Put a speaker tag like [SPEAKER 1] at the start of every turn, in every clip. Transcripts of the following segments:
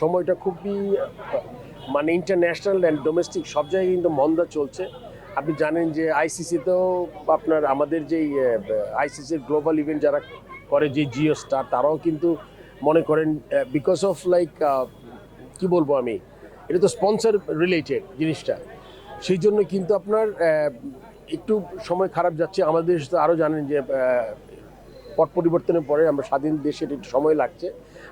[SPEAKER 1] সময়টা খুবই মানে ইন্টারন্যাশনাল অ্যান্ড ডোমেস্টিক সব জায়গায় কিন্তু মন্দা চলছে। আপনি জানেন যে আইসিসিতেও আপনার আমাদের যেই আইসিসির গ্লোবাল ইভেন্ট যারা করে, যে জিও স্টার তারাও কিন্তু মনে করেন বিকজ অফ লাইক কি বলব আমি? এটা তো স্পন্সর রিলেটেড জিনিসটা। সেই জন্য কিন্তু আপনার একটু সময় খারাপ যাচ্ছে। আমাদের তো আরও জানেন যে পট পরিবর্তনের পরে আমরা স্বাধীন দেশের একটু সময় লাগছে।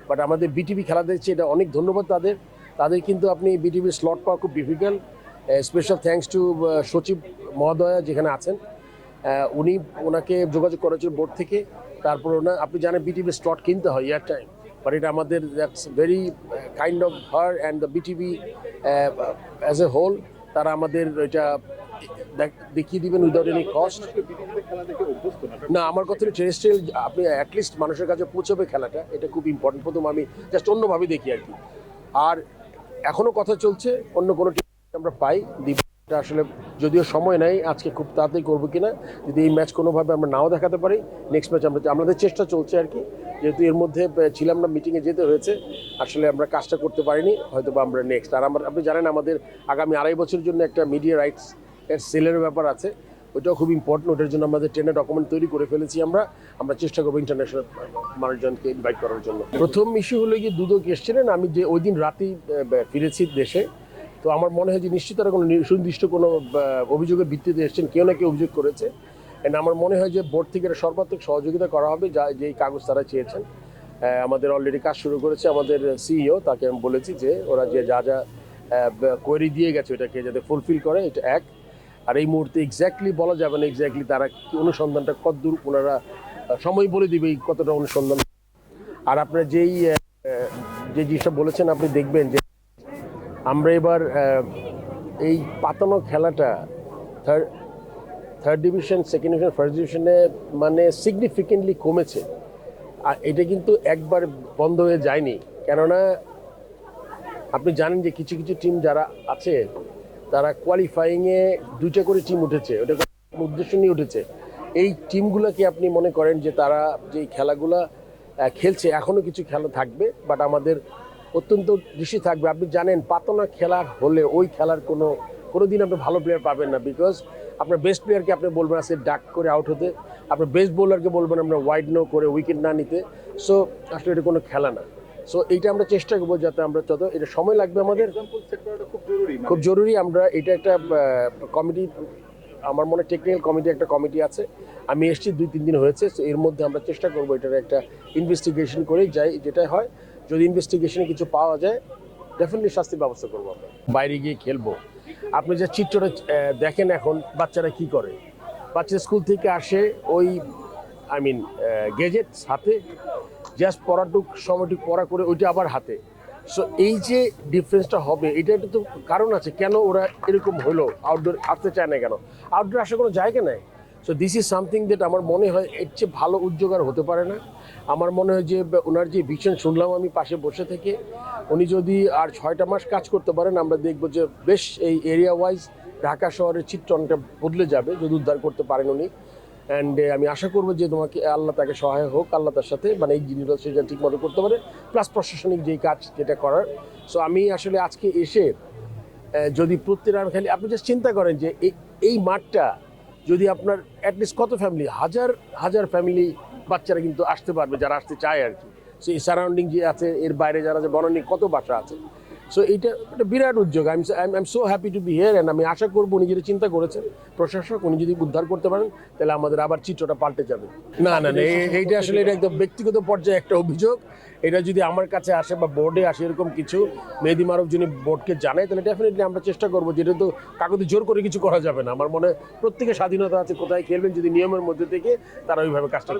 [SPEAKER 1] বাট আমাদের বিটিভি খেলা দেখছে, এটা অনেক ধন্যবাদ তাদের। তাদের কিন্তু আপনি বিটিভির স্লট পাওয়া খুব ডিফিকাল্ট স্পেশাল থ্যাঙ্কস টু সচিব মহোদয়া যেখানে আছেন। উনি ওনাকে যোগাযোগ করেছিল বোর্ড থেকে। তারপর ওনা, আপনি জানেন বিটিভি স্লট কিনতে হয় ইয়ার টাইম বাট এটা আমাদের that's very kind of her and the BTV as a whole তারা আমাদের এটা দেখিয়ে দিবেন উইদাউট এনি কস্ট না, আমার কথা টেরেস্ট্রিয়াল আপনি অ্যাটলিস্ট মানুষের কাছে পৌঁছবে খেলাটা, এটা খুব ইম্পর্টেন্ট প্রথম আমি জাস্ট অন্যভাবে দেখি আর কি। আর এখনও কথা চলছে, অন্য কোনো আমরা পাই দিব এটা আসলে যদিও সময় নেই, আজকে খুব তাড়াতাড়ি করব কিনা, যদি এই ম্যাচ কোনোভাবে আমরা নাও দেখাতে পারি নেক্সট ম্যাচ আমরা আমাদের চেষ্টা চলছে আর কি। যেহেতু এর মধ্যে ছিলাম না মিটিংয়ে যেতে হয়েছে, আসলে আমরা কাজটা করতে পারিনি হয়তো বা আমরা নেক্সট আর আমরা আপনি জানেন আমাদের আগামী আড়াই বছরের জন্য একটা মিডিয়া রাইটস এর সেলের ব্যাপার আছে, ওইটাও খুব ইম্পর্টেন্ট ওটার জন্য আমাদের ট্রেনে ডকুমেন্ট তৈরি করে ফেলেছি আমরা আমরা চেষ্টা করব ইন্টারন্যাশনাল মানুষজনকে ইনভাইট করার জন্য। প্রথম ইস্যু হলো গিয়ে দুদক এসেছিলেন, আমি যে ওই দিন রাতেই ফিরেছি দেশে। তো আমার মনে হয় যে নিশ্চিত তারা কোনো সুনির্দিষ্ট কোনো অভিযোগের ভিত্তিতে এসেছেন, কেউ না কেউ অভিযোগ করেছে। এন্ড আমার মনে হয় যে বোর্ড থেকে সর্বাত্মক সহযোগিতা করা হবে, যা যেই কাগজ তারা চেয়েছেন। আমাদের অলরেডি কাজ শুরু করেছে আমাদের সিইও তাকে আমি বলেছি যে ওরা যে যা যা কোয়েরি দিয়ে গেছে, ওটাকে যাতে ফুলফিল করে, এটা এক। আর এই মুহূর্তে এক্স্যাক্টলি বলা যাবে না এক্স্যাক্টলি তারা অনুসন্ধানটা কতদূর ওনারা সময় বলে দিবে এই কতটা অনুসন্ধান। আর আপনার যেই যে জিনিসটা বলেছেন আপনি দেখবেন যে আমরা এবার এই পাতানো খেলাটা third third division second division first ডিভিশনে মানে সিগনিফিকেন্টলি কমেছে। আর এটা কিন্তু একবার বন্ধ হয়ে যায়নি। কেননা আপনি জানেন যে কিছু কিছু টিম যারা আছে তারা কোয়ালিফাইংয়ে দুইটা করে টিম উঠেছে। ওটা উদ্দেশ্য নিয়ে উঠেছে। এই টিমগুলোকে আপনি মনে করেন যে তারা যে খেলাগুলা খেলছে এখনও কিছু খেলা থাকবে বাট আমাদের অত্যন্ত দৃষ্টি থাকবে। আপনি জানেন, পাতনা খেলা হলে ওই খেলার কোনো কোনো দিন আপনি ভালো প্লেয়ার পাবেন না বিকজ আপনার বেস্ট প্লেয়ারকে আপনি বলবেন আসলে ডাক করে আউট হতে। আপনার বেস্ট বোলারকে বলবেন আপনার ওয়াইড নো করে উইকেট না নিতে। সো আসলে এটা কোনো খেলা না। সো এইটা আমরা চেষ্টা করব যাতে আমরা যত এটা সময় লাগবে আমাদের। খুব জরুরি আমরা এটা একটা কমিটি আমার মনে টেকনিক্যাল কমিটি একটা কমিটি আছে। আমি এসেছি দুই তিন দিন হয়েছে তো এর মধ্যে আমরা চেষ্টা করব এটার একটা ইনভেস্টিগেশন করে যাই যেটা হয় যদি ইনভেস্টিগেশনে কিছু পাওয়া যায় ডেফিনেটলি শাস্তির ব্যবস্থা করব আমরা। বাইরে গিয়ে খেলব। আপনি যে চিত্রটা দেখেন এখন বাচ্চারা কি করে? বাচ্চা স্কুল থেকে আসে ওই আই মিন গেজেট হাতে জাস্ট পড়াটুক সময়টুক পড়া করে ওইটা আবার হাতে। সো এই যে ডিফারেন্সটা হবে, এটা একটা তো কারণ আছে, কেন ওরা এরকম হলো? আউটডোর আসতে চায় না কেন? আউটডোর আসার কোনো জায়গা নেই। So this is something that আমার মনে হয় এর চেয়ে ভালো উদ্যোগ আর হতে পারে না। আমার মনে হয় যে ওনার যে ভিশন শুনলাম আমি পাশে বসে থেকে, উনি যদি আর ছয়টা মাস কাজ করতে পারেন, আমরা দেখব যে বেশ এই এরিয়া ওয়াইজ ঢাকা শহরের চিত্র অনেকটা বদলে যাবে, যদি উদ্ধার করতে পারেন উনি। অ্যান্ড আমি আশা করব যে তোমাকে, আল্লাহ তাকে সহায় হোক, আল্লাহ তার সাথে মানে এই জিনিসটা সে যেন ঠিক মতো করতে পারে প্লাস প্রশাসনিক যেই কাজ যেটা করার। সো আমি আসলে আজকে এসে যদি প্রত্যেক খেলি, আপনি জাস্ট চিন্তা করেন যে এই মাঠটা যদি আপনার অ্যাটলিস্ট কত ফ্যামিলি হাজার হাজার ফ্যামিলি বাচ্চারা কিন্তু আসতে পারবে, যারা আসতে চায় আর কি। সো এই সারাউন্ডিং যে আছে, এর বাইরে যারা যে বনানী কত বাসা আছে। সো এইটা একটা বিরাট উদ্যোগ। I am so happy to be here and আমি আশা করব উনি যেটা চিন্তা করেছেন, প্রশাসক, উনি যদি উদ্ধার করতে পারেন, তাহলে আমাদের আবার চিত্রটা পাল্টে যাবে। না না না এইটা আসলে এটা একদম ব্যক্তিগত পর্যায়ে একটা অভিযোগ। এটা যদি আমার কাছে আসে বা বোর্ডে আসে এরকম কিছু, মেহেদি মারুফ যিনি বোর্ডকে জানায়, তাহলে ডেফিনেটলি আমরা চেষ্টা করব যেটা তো কাগজে জোর করে কিছু করা যাবে না। আমার মনে প্রত্যেকের স্বাধীনতা আছে, কোথায় খেলবেন যদি নিয়মের মধ্যে থেকে তারা ওইভাবে কাজটা